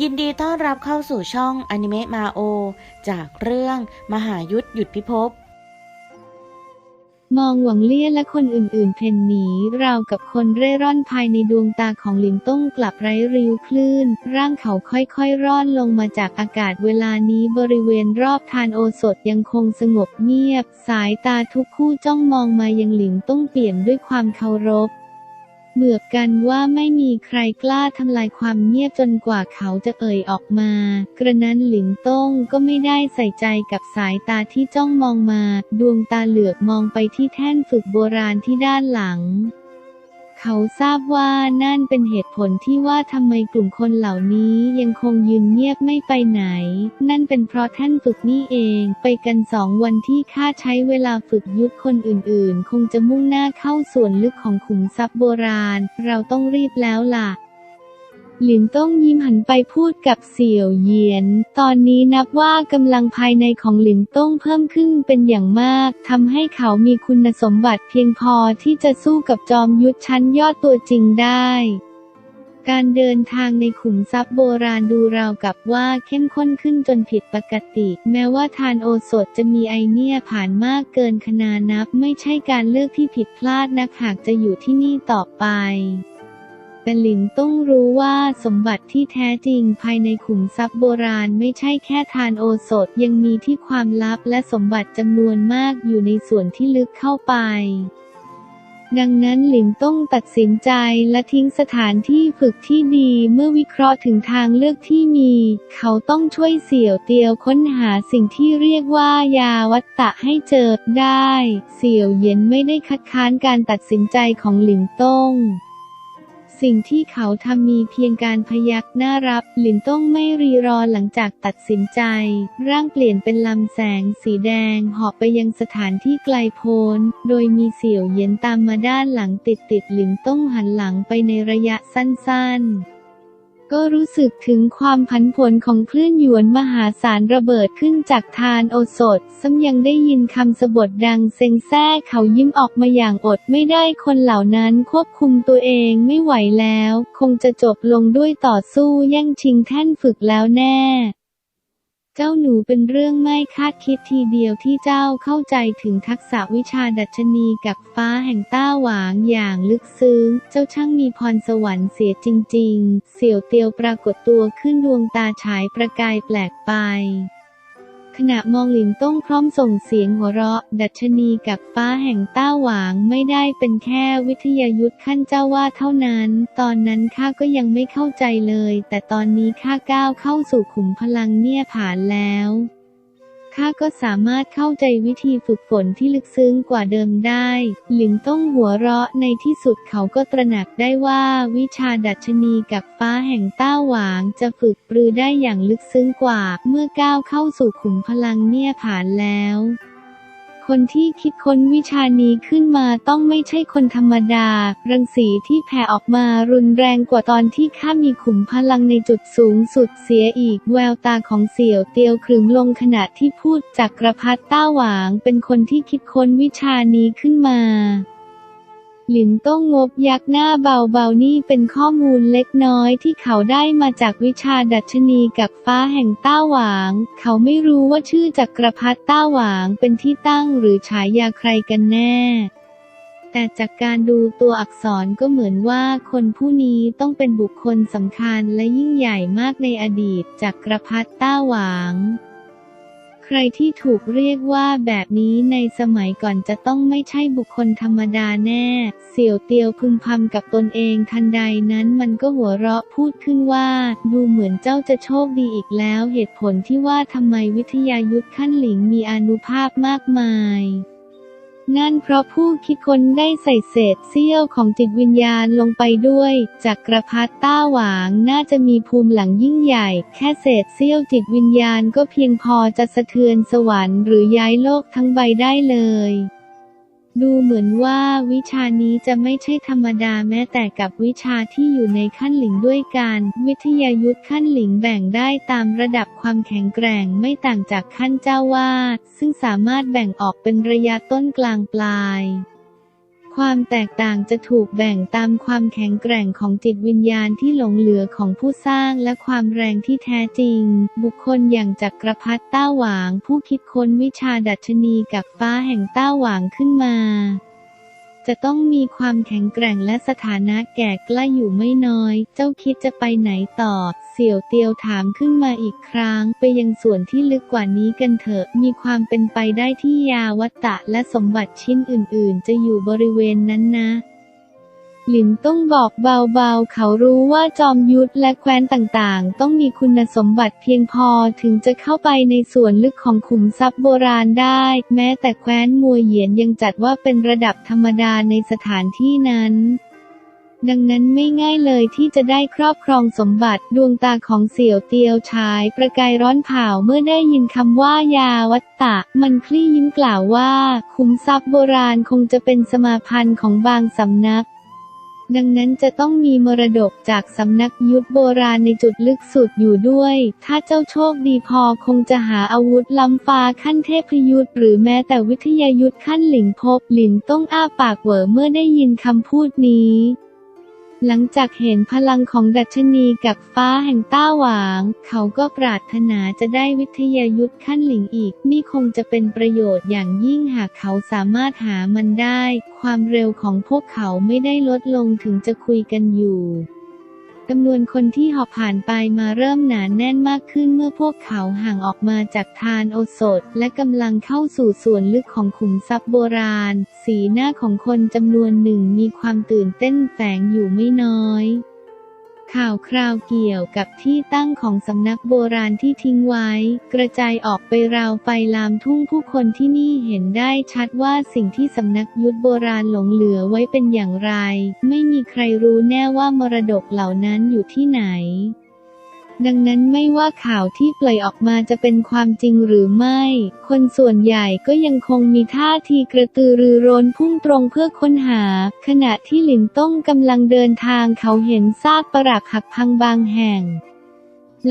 ยินดีต้อนรับเข้าสู่ช่องอนิเมะมาโอ จากเรื่องมหายุทธหยุดพิภพ มองหวังเลี่ยและคนอื่นๆ เพ่นหนีราวกับคนเร่ร่อนภายในดวงตาของหลินต้งกลับไร้ริ้วคลื่น ร่างเขาค่อยๆ ร่อนลงมาจากอากาศเวลานี้บริเวณรอบทานโอสถยังคงสงบเงียบ สายตาทุกคู่จ้องมองมายังหลินต้งเปลี่ยมด้วยความเคารพ เหมือบกันว่าไม่มีใครกล้าทำลายความเงียบจนกว่าเขาจะเอ่ยออกมา กระนั้นหลิงต้งก็ไม่ได้ใส่ใจกับสายตาที่จ้องมองมา ดวงตาเหลือบมองไปที่แท่นฝึกโบราณที่ด้านหลัง เขาทราบว่านั่นเป็นเหตุผลที่ว่าทำไมกลุ่มคนเหล่านี้ยังคงยืนเงียบไม่ไปไหน นั่นเป็นเพราะท่านฝึกนี่เอง ไปกันสองวันที่ข้าใช้เวลาฝึกยุทธคนอื่นๆ คงจะมุ่งหน้าเข้าส่วนลึกของขุมทรัพย์โบราณ เราต้องรีบแล้วล่ะ หลินต้องยิ้มหันไปพูดกับเสี่ยวเยียน ตอนนี้นับว่ากำลังภายในของหลินต้องเพิ่มขึ้นเป็นอย่างมาก ทำให้เขามีคุณสมบัติเพียงพอที่จะสู้กับจอมยุทธชั้นยอดตัวจริงได้การเดินทางในขุมทรัพย์โบราณดูราวกับว่าเข้มข้นขึ้นจนผิดปกติ แม้ว่าทานโอสถจะมีไอเนียผ่านมากเกินขนานับ ไม่ใช่การเลือกที่ผิดพลาดนักหากจะอยู่ที่นี่ต่อไป แต่หลินต้องรู้ว่าสมบัติที่แท้จริงภายในขุมทรัพย์โบราณไม่ใช่แค่ทานโอสถยังมีที่ความลับและสมบัติจำนวนมากอยู่ในส่วนที่ลึกเข้าไปดังนั้นหลินต้องตัดสินใจและทิ้งสถานที่ฝึกที่ดีเมื่อวิเคราะห์ถึงทางเลือกที่มี เขาต้องช่วยเสี่ยวเตียวค้นหาสิ่งที่เรียกว่ายาวัตตะให้เจอได้ เสี่ยวเย็นไม่ได้คัดค้านการตัดสินใจของหลินต้ง สิ่งที่เขาทำมีเพียงการพยักหน้ารับ หลินต้องไม่รีรอหลังจากตัดสินใจ ร่างเปลี่ยนเป็นลำแสงสีแดงหอบไปยังสถานที่ไกลโพ้น โดยมีเสี่ยวเย็นตามมาด้านหลังติดติดหลินต้องหันหลังไปในระยะสั้นๆ ก็รู้สึกถึงความผันผวนของคลื่นหยวนมหาศาลระเบิดขึ้นจากทานโอสถซ้ำยังได้ยินคำสบทดังเซ็งแซ่เขายิ้มออกมาอย่างอดไม่ได้คนเหล่านั้นควบคุมตัวเองไม่ไหวแล้ว คงจะจบลงด้วยต่อสู้แย่งชิงแท่นฝึกแล้วแน่ เจ้าหนูเป็นเรื่องไม่คาดคิดทีเดียวที่เจ้าเข้าใจถึงทักษะวิชาดัชนีกับฟ้าแห่งต้าหวางอย่างลึกซึ้ง เจ้าช่างมีพรสวรรค์เสียจริง ๆ เสี่ยวเตียวปรากฏตัวขึ้นดวงตาฉายประกายแปลกไป ขณะมองหลินต้องพร้อมส่งเสียงหัวเราะ ดัชนีกับฟ้าแห่งต้าหวางไม่ได้เป็นแค่วิทยายุทธขั้นเจ้าว่าเท่านั้น ตอนนั้นข้าก็ยังไม่เข้าใจเลย แต่ตอนนี้ข้าก้าวเข้าสู่ขุมพลังเนี่ยผ่านแล้ว ข้าก็สามารถเข้าใจวิธีฝึกฝนที่ลึกซึ้งกว่าเดิมได้ หลินต้องหัวเราะในที่สุดเขาก็ตระหนักได้ว่าวิชาดัชนีกับฟ้าแห่งต้าหวางจะฝึกปรือได้อย่างลึกซึ้งกว่า เมื่อก้าวเข้าสู่ขุมพลังเนี่ยผ่านแล้ว คนที่คิดค้นวิชานี้ขึ้นมาต้องไม่ใช่คนธรรมดา รังสีที่แผ่ออกมารุนแรงกว่าตอนที่ข้ามีขุมพลังในจุดสูงสุดเสียอีก แววตาของเสี่ยวเตียวขรึมลงขณะที่พูดจากกระพัดต้าหวาง เป็นคนที่คิดค้นวิชานี้ขึ้นมา หลินต้องงบยักหน้าเบาๆนี่เป็นข้อมูลเล็กน้อยที่เขาได้มาจากวิชาดัชนีกับฟ้าแห่งต้าหวาง เขาไม่รู้ว่าชื่อจักรพรรดิต้าหวางเป็นที่ตั้งหรือฉายาใครกันแน่ แต่จากการดูตัวอักษรก็เหมือนว่าคนผู้นี้ต้องเป็นบุคคลสำคัญและยิ่งใหญ่มากในอดีตจักรพรรดิต้าหวาง ใครที่ถูกเรียกว่าแบบนี้ในสมัยก่อนจะต้องไม่ใช่บุคคลธรรมดาแน่ เสี่ยวเตียวพึมพำกับตนเองทันใดนั้นมันก็หัวเราะพูดขึ้นว่า ดูเหมือนเจ้าจะโชคดีอีกแล้ว เหตุผลที่ว่าทำไมวิทยายุทธขั้นหลิงมีอนุภาพมากมาย นั่นเพราะผู้คิดค้นได้ใส่เศษเสี้ยวของจิตวิญญาณลงไปด้วย จากกระพัดต้าหวางน่าจะมีภูมิหลังยิ่งใหญ่ แค่เศษเสี้ยวจิตวิญญาณก็เพียงพอจะสะเทือนสวรรค์หรือย้ายโลกทั้งใบได้เลย ดูเหมือนว่าวิชานี้จะไม่ใช่ธรรมดาแม้แต่กับวิชาที่อยู่ในขั้นหลิงด้วยกัน วิทยายุทธขั้นหลิงแบ่งได้ตามระดับความแข็งแกร่งไม่ต่างจากขั้นเจ้าวาด ซึ่งสามารถแบ่งออกเป็นระยะต้นกลางปลาย ความแตกต่างจะถูกแบ่งตามความแข็งแกร่งของจิตวิญญาณที่หลงเหลือของผู้สร้างและความแรงที่แท้จริง บุคคลอย่างจักรพรรดิต้าหวาง ผู้คิดค้นวิชาดัชนีกับฟ้าแห่งต้าหวางขึ้นมา จะต้องมีความแข็งแกร่งและสถานะแก่กล้าอยู่ไม่น้อย เจ้าคิดจะไปไหนต่อ เสี่ยวเตียวถามขึ้นมาอีกครั้ง ไปยังส่วนที่ลึกกว่านี้กันเถอะ มีความเป็นไปได้ที่ยาวัตตะและสมบัติชิ้นอื่น ๆ จะอยู่บริเวณนั้นนะ หลินต้องบอกเบาๆ เขารู้ว่าจอมยุทธและแคว้นต่างๆ ต้องมีคุณสมบัติเพียงพอถึงจะเข้าไปในส่วนลึกของขุมทรัพย์โบราณได้ แม้แต่แคว้นมัวเหยียนยังจัดว่าเป็นระดับธรรมดาในสถานที่นั้นดังนั้นไม่ง่ายเลยที่จะได้ครอบครองสมบัติดวงตาของเสี่ยวเตียวชาย ประกายร้อนเผาเมื่อได้ยินคำว่ายาวัตตะ มันคลี่ยิ้มกล่าวว่า คุ้มทรัพย์โบราณคงจะเป็นสมาพันธ์ของบางสำนัก ดังนั้นจะต้องมีมรดกจากสำนักยุทธโบราณในจุดลึกสุดอยู่ด้วย ถ้าเจ้าโชคดีพอคงจะหาอาวุธล้ำฟ้าขั้นเทพยุทธหรือแม้แต่วิทยายุทธขั้นหลิงพบหลินต้องอ้าปากเหวอเมื่อได้ยินคำพูดนี้ หลังจากเห็นพลังของดัชนีกับฟ้าแห่งต้าหวาง เขาก็ปรารถนาจะได้วิทยายุทธขั้นหลิงอีก นี่คงจะเป็นประโยชน์อย่างยิ่งหากเขาสามารถหามันได้ ความเร็วของพวกเขาไม่ได้ลดลงถึงจะคุยกันอยู่ จำนวนคนที่หอบผ่านไปมาเริ่มหนานแน่นมากขึ้นเมื่อพวกเขาห่างออกมาจากทานโอสถ และกำลังเข้าสู่ส่วนลึกของขุมทรัพย์โบราณ สีหน้าของคนจำนวนหนึ่งมีความตื่นเต้นแฝงอยู่ไม่น้อย ข่าวคราวเกี่ยวกับที่ตั้งของสำนักโบราณที่ทิ้งไว้ กระจายออกไปราวไฟลามทุ่งผู้คนที่นี่เห็นได้ชัดว่าสิ่งที่สำนักยุทธโบราณหลงเหลือไว้เป็นอย่างไร ไม่มีใครรู้แน่ว่ามรดกเหล่านั้นอยู่ที่ไหน ดังนั้นไม่ว่าข่าวที่ปล่อยออกมาจะเป็นความจริงหรือไม่ คนส่วนใหญ่ก็ยังคงมีท่าทีกระตือรือร้นพุ่งตรงเพื่อค้นหา ขณะที่หลินต้องกำลังเดินทางเขาเห็นซากปรักหักพังบางแห่ง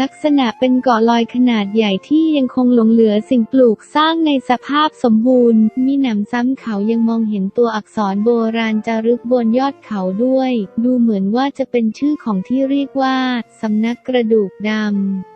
ลักษณะเป็นเกาะลอยขนาดใหญ่ที่ยังคงหลงเหลือสิ่งปลูกสร้างในสภาพสมบูรณ์ มีหนำซ้ำเขายังมองเห็นตัวอักษรโบราณจารึกบนยอดเขาด้วย ดูเหมือนว่าจะเป็นชื่อของที่เรียกว่า สำนักกระดูกดำ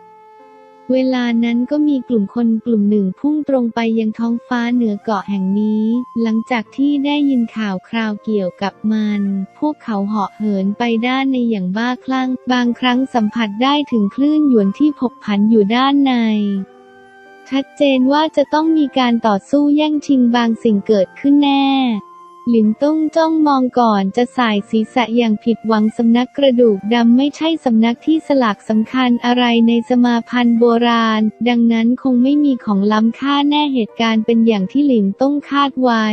เวลานั้นก็มีกลุ่มคนกลุ่มหนึ่งพุ่งตรงไปยังท้องฟ้าเหนือเกาะแห่งนี้ หลังจากที่ได้ยินข่าวคราวเกี่ยวกับมัน พวกเขาเหาะเหินไปด้านในอย่างบ้าคลั่ง บางครั้งสัมผัสได้ถึงคลื่นหยวนที่ผกผันอยู่ด้านใน ชัดเจนว่าจะต้องมีการต่อสู้แย่งชิงบางสิ่งเกิดขึ้นแน่ หลินตุ้งจ้องมองก่อนจะสายศีรษะอย่างผิดหวังสำนักกระดูกดำไม่ใช่สำนักที่สลักสำคัญอะไรในสมาพันธ์โบราณ ดังนั้นคงไม่มีของล้ำค่าแน่เหตุการณ์เป็นอย่างที่หลินต้องคาดไว้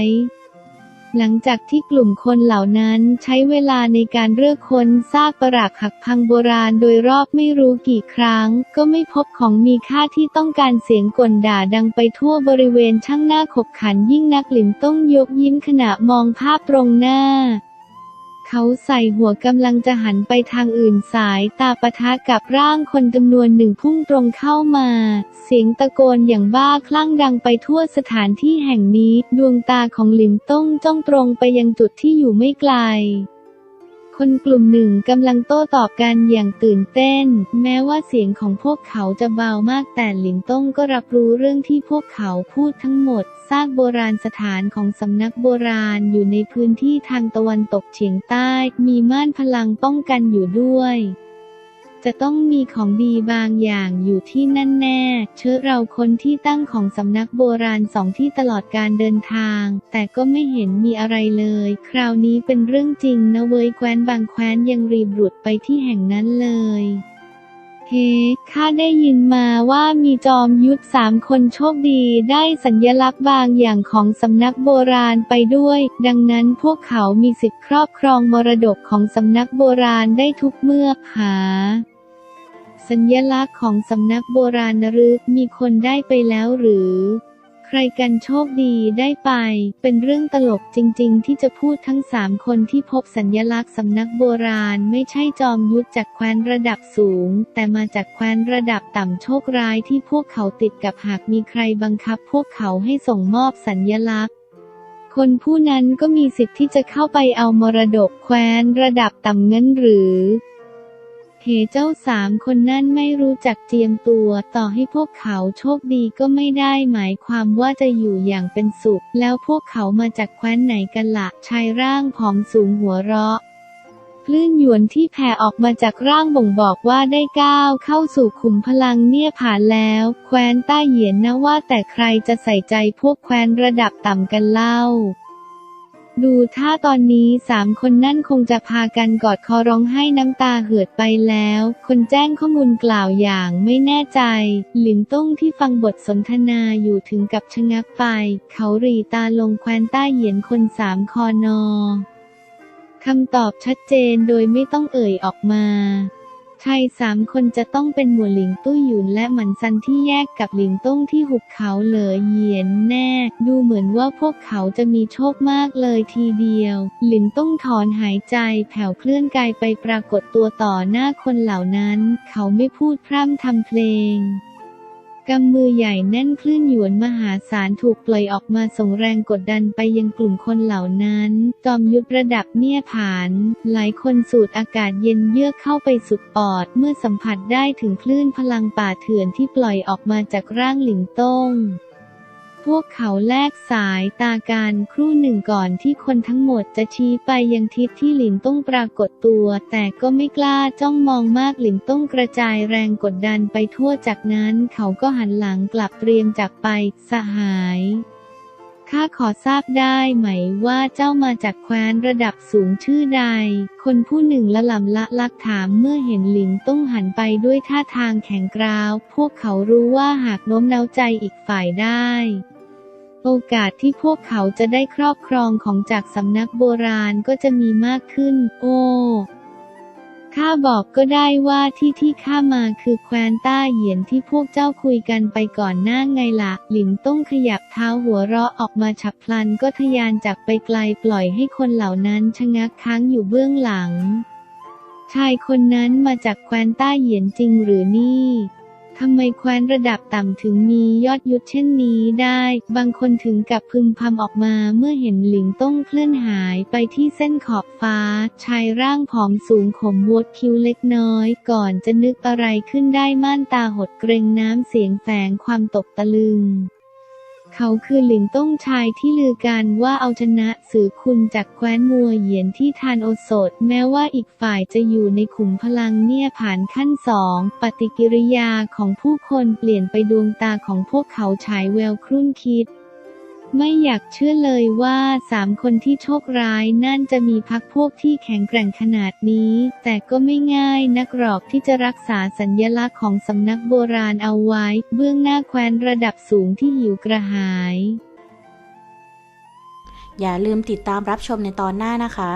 หลังจากที่กลุ่มคนเหล่านั้นใช้เวลาในการเลือกค้นซากปรักหักพังโบราณโดยรอบไม่รู้กี่ครั้ง ก็ไม่พบของมีค่าที่ต้องการเสียงกลด่าดังไปทั่วบริเวณช่างหน้าขบขันยิ่งนักหลินต้องยกยิ้มขณะมองภาพตรงหน้า เขาใส่หัวกำลังจะหันไปทางอื่นสายตาปะทะกับร่างคนจำนวนหนึ่งพุ่งตรงเข้ามา เสียงตะโกนอย่างบ้าคลั่งดังไปทั่วสถานที่แห่งนี้ ดวงตาของหลิมต้งจ้องตรงไปยังจุดที่อยู่ไม่ไกล คนกลุ่มหนึ่งกำลังโต้ตอบกันอย่างตื่นเต้น แม้ว่าเสียงของพวกเขาจะเบามากแต่หลินต้งก็รับรู้เรื่องที่พวกเขาพูดทั้งหมด ซากโบราณสถานของสำนักโบราณอยู่ในพื้นที่ทางตะวันตกเฉียงใต้ มีม่านพลังป้องกันอยู่ด้วย จะต้องมีของดีบางอย่างอยู่ที่นั่นแน่ เชื้อเราคนที่ตั้งของสำนักโบราณสองที่ตลอดการเดินทาง แต่ก็ไม่เห็นมีอะไรเลย คราวนี้เป็นเรื่องจริงนะเว้ยแคว้นบางแคว้นยังรีบรุดไปที่แห่งนั้นเลยเฮ้ข้าได้ยินมาว่ามีจอมยุทธสามคนโชคดีได้สัญลักษณ์บางอย่างของสำนักโบราณไปด้วย ดังนั้นพวกเขามีสิทธิครอบครองมรดกของสำนักโบราณได้ทุกเมื่อหา สัญลักษณ์ของสำนักโบราณรึกมีคนได้ไปแล้วหรือ ใครกันโชคดีได้ไป เป็นเรื่องตลกจริงๆ ที่จะพูดทั้งสามคนที่พบสัญลักษณ์สำนักโบราณไม่ใช่จอมยุทธจากแคว้นระดับสูง แต่มาจากแคว้นระดับต่ำโชคร้ายที่พวกเขาติดกับหากมีใครบังคับ พวกเขาให้ส่งมอบสัญลักษณ์คนผู้นั้นก็มีสิทธิ์ที่จะเข้าไปเอามรดกแคว้นระดับต่ำเงินหรือ เหเจ้าสามคนนั่นไม่รู้จักเจียมตัว ต่อให้พวกเขาโชคดีก็ไม่ได้หมายความว่าจะอยู่อย่างเป็นสุข แล้วพวกเขามาจากแคว้นไหนกันละชายร่างผอมสูงหัวเราะคลื่นหยวนที่แผ่ออกมาจากร่างบ่งบอกว่าได้ก้าวเข้าสู่ขุมพลังเนี่ยผ่านแล้ว แคว้นต้าเหยียนนะว่าแต่ใครจะใส่ใจพวกแคว้นระดับต่ำกันเล่า ดูถ้าตอนนี้สามคนนั่นคงจะพากันกอดคอร้องไห้น้ำตาเหือดไปแล้ว คนแจ้งข้อมูลกล่าวอย่างไม่แน่ใจ หลินต้งที่ฟังบทสนทนาอยู่ถึงกับชะงักไป เขาหรีตาลงแคว้นต้เหยียนคนสามคอนอคำตอบชัดเจนโดยไม่ต้องเอ่ยออกมา ชายสามคนจะต้องเป็นหมวหลิงตุ้ยหยุนและหมันซันที่แยกกับหลิงต้งที่หุบเขาเหลอเหยียนแน่ ดูเหมือนว่าพวกเขาจะมีโชคมากเลยทีเดียว หลินต้งถอนหายใจแผ่วเคลื่อนกายไปปรากฏตัวต่อหน้าคนเหล่านั้น เขาไม่พูดพร่ำทำเพลง กำมือใหญ่แน่นคลื่นหยวนมหาศาลถูกปล่อยออกมาส่งแรงกดดันไปยังกลุ่มคนเหล่านั้น จอมยุทธระดับเนี่ยผาน หลายคนสูดอากาศเย็นเยือกเข้าไปสุดปอด เมื่อสัมผัสได้ถึงคลื่นพลังป่าเถื่อนที่ปล่อยออกมาจากร่างหลิงต้ง พวกเขาแลกสายตาการครู่หนึ่งก่อนที่คนทั้งหมดจะชี้ไปยังทิศที่หลินต้องปรากฏตัว แต่ก็ไม่กล้าจ้องมองมากหลินต้องกระจายแรงกดดันไปทั่วจากนั้นเขาก็หันหลังกลับเตรียมจากไป สหายข้าขอทราบได้ไหมว่าเจ้ามาจากแคว้นระดับสูงชื่อใด คนผู้หนึ่งละลำละลักถามเมื่อเห็นหลิงต้องหันไปด้วยท่าทางแข็งกร้าว พวกเขารู้ว่าหากโน้มน้าวใจอีกฝ่ายได้ โอกาสที่พวกเขาจะได้ครอบครองของจากสำนักโบราณก็จะมีมากขึ้น โอ้ข้าบอกก็ได้ว่าที่ที่ข้ามาคือแควนต้าเหยียนที่พวกเจ้าคุยกันไปก่อนหน้าไงละ่ะ หลินต้องขยับเท้าหัวเราะออกมาฉับพลันก็ทยานจากไปไกลปล่อยให้คนเหล่านั้นชะงักค้างอยู่เบื้องหลัง ชายคนนั้นมาจากแควนต้าเหยียนจริงหรือนี่ ทำไมแคว้นระดับต่ำถึงมียอดยุทธเช่นนี้ได้ บางคนถึงกับพึมพำออกมาเมื่อเห็นหลิงต้องเคลื่อนหายไปที่เส้นขอบฟ้า ชายร่างผอมสูงขมวดคิ้วเล็กน้อย ก่อนจะนึกอะไรขึ้นได้ม่านตาหดเกรงน้ำเสียงแฝงความตกตะลึง เขาคือหลิงต้งชายที่ลือกันว่าเอาชนะสือคุณจากแคว้นมัวเหยียนที่ทานโอสถ แม้ว่าอีกฝ่ายจะอยู่ในขุมพลังเนี่ยผ่านขั้นสองปฏิกิริยาของผู้คนเปลี่ยนไปดวงตาของพวกเขาฉายแววครุ่นคิด ไม่อยากเชื่อเลยว่าสามคนที่โชคร้ายนั่นจะมีพักพวกที่แข็งแกร่งขนาดนี้ แต่ก็ไม่ง่ายนักหรอกที่จะรักษาสัญญลักษณ์ของสำนักโบราณเอาไว้ เบื้องหน้าแคว้นระดับสูงที่หิวกระหาย อย่าลืมติดตามรับชมในตอนหน้านะคะ